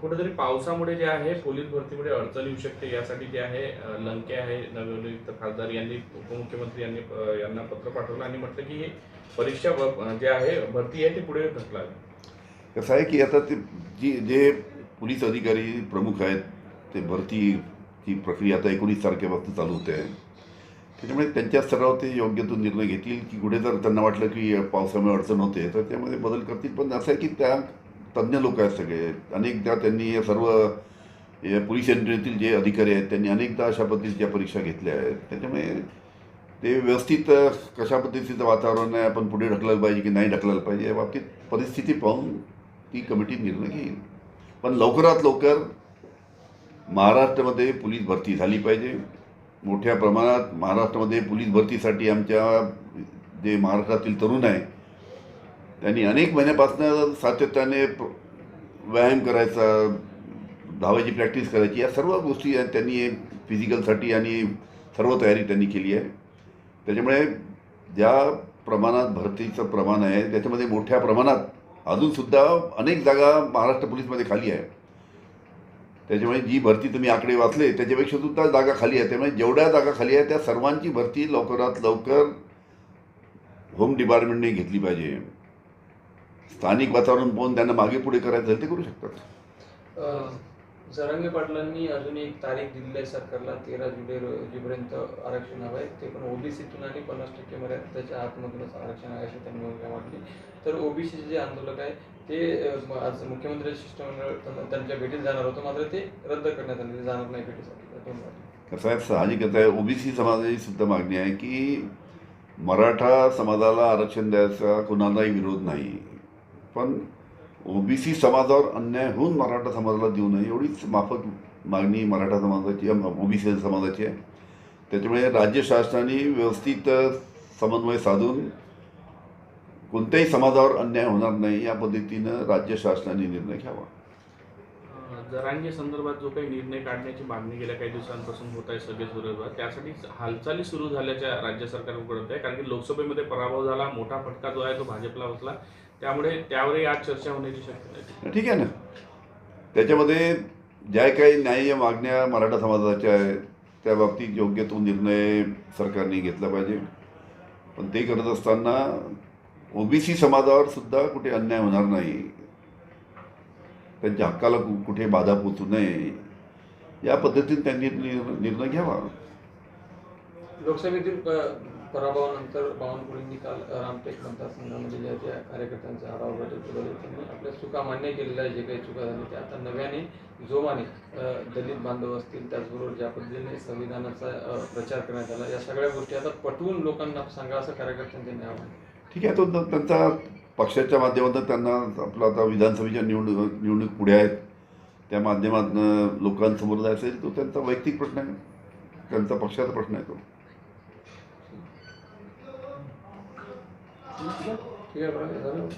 कुठेतरी पावसामुळे जे आहे पोलीस भरतीमुळे अडचण येऊ शकते. यासाठी जे आहे लंके आहे नवनियुक्त खासदार यांनी उपमुख्यमंत्री यांनी यांना पत्र पाठवलं आणि म्हटलं की ही परीक्षा जे आहे भरती आहे ती पुढे ढकलावी. कसं आहे की आता ते जी जे पोलीस अधिकारी प्रमुख आहेत ते भरतीची प्रक्रिया आता एकोणीस तारखेपासून चालू होते. आहे त्याच्यामुळे त्यांच्या स्तरावर ते योग्य तो निर्णय घेतील की कुठे जर त्यांना वाटलं की पावसामुळे अडचण होते तर त्यामध्ये बदल करतील. पण असं आहे की त्या तज्ज्ञ लोक आहेत सगळे. अनेकदा त्यांनी सर्व पोलीस यंत्रणेतील जे अधिकारी आहेत त्यांनी अनेकदा अशा पद्धतीच्या परीक्षा घेतल्या आहेत. त्याच्यामुळे ते व्यवस्थित कशा पद्धतीचं वातावरण आहे आपण पुढे ढकलायला पाहिजे की नाही ढकलायला पाहिजे या बाबतीत परिस्थिती पाहून ती कमिटी निर्णय घेईल. पण लवकरात लवकर महाराष्ट्रामध्ये पोलीस भरती झाली पाहिजे. मोठ्या प्रमाणात महाराष्ट्रामध्ये पोलीस भरतीसाठी आमच्या जे महाराष्ट्रातील तरुण आहे त्यांनी अनेक महिन्यापासून सातत्याने व्यायाम करायचा धावायची प्रॅक्टिस करायची या सर्व गोष्टी त्यांनी फिजिकलसाठी आणि सर्व तयारी त्यांनी केली आहे. त्याच्यामुळे ज्या प्रमाणात भरतीचं प्रमाण आहे त्याच्यामध्ये मोठ्या प्रमाणात अजूनसुद्धा अनेक जागा महाराष्ट्र पोलीसमध्ये खाली आहे. त्याच्यामुळे जी भरती तुम्ही आकडे वाचले त्याच्यापेक्षा सुद्धा जागा खाली आहे. त्यामुळे जेवढ्या जागा खाली आहे त्या सर्वांची भरती लवकरात लवकर होम डिपार्टमेंटने घेतली पाहिजे. स्थानिक वातावरण पाहून त्यांना मागे पुढे करायचं ते करू शकतात. जरांगे पाटलांनी अजून एक तारीख दिलेली आहे सरकारला तेरा जुलै रोजीपर्यंत आरक्षण हवं आहे ते पण ओबीसीतून आणि पन्नास टक्के मर्यादेच्या आतमधूनच आरक्षण आहे अशी त्यांनी भूमिका मांडली. तर ओबीसीचे जे आंदोलक आहे ते आज मुख्यमंत्री शिष्टमंडळ त्यांच्या भेटीत जाणार होतं मात्र ते रद्द करण्यात आले ते जाणार नाही भेटीसाठी. कसं आहे साहजिकच आहे ओबीसी समाजाची सुद्धा मागणी आहे की मराठा समाजाला आरक्षण द्यायचा कुणालाही विरोध नाही. पण ओबीसी समाजावर अन्याय होऊन मराठा समाजाला देऊ नये एवढीच माफक मागणी मराठा समाजाची ओबीसी समाजाची आहे. त्याच्यामुळे राज्य शासनाने व्यवस्थित समन्वय साधून कोणत्याही समाजावर अन्याय होणार नाही या पद्धतीनं राज्य शासनाने निर्णय घ्यावा. जरांगे संदर्भात जो काही निर्णय काढण्याची मागणी गेल्या काही दिवसांपासून होत आहे सगळेच विरोधात त्यासाठी हालचाली सुरू झाल्याच्या राज्य सरकारकडे आहे. कारण की लोकसभेमध्ये पराभव झाला मोठा फटका जो आहे तो भाजपला बसला. त्यामुळे त्यावरही आज चर्चा होण्याची शक्यता ठीक आहे ना? त्याच्यामध्ये ज्या काही न्याय्य मागण्या मराठा समाजाच्या आहेत त्या बाबतीत योग्य तो निर्णय सरकारने घेतला पाहिजे. पण ते करत असताना ओबीसी समाजावर सुद्धा कुठे अन्याय होणार नाही. त्यांच्या हक्काला कुठे बाधा पोचू नये. या पद्धतीने त्यांनी निर्- निर्णय घ्यावा. लोकसभेतील पराभवानंतर बावनकुळेंनी काल रामटेक मतदारसंघामध्ये ज्या त्या कार्यकर्त्यांचा आढावा बैठक बोलवली त्यांनी आपल्या चुका मान्य केलेल्या जे काही चुका झाल्या त्या आता नव्याने जोमाने दलित बांधव असतील त्याचबरोबर ज्या पद्धतीने संविधानाचा प्रचार करण्यात आला या सगळ्या गोष्टी आता पटवून लोकांना सांगा असं कार्यकर्त्यांनी त्यांनी आवाहन ठीक आहे तो त्यांचा पक्षाच्या माध्यमातून त्यांना आपलं आता विधानसभेच्या निवडणूक निवडणूक पुढे आहेत. त्या माध्यमातून लोकांसमोर जायचं तो त्यांचा वैयक्तिक प्रश्न आहे. त्यांचा पक्षाचा प्रश्न आहे तो. ठीक आहे बरं झालं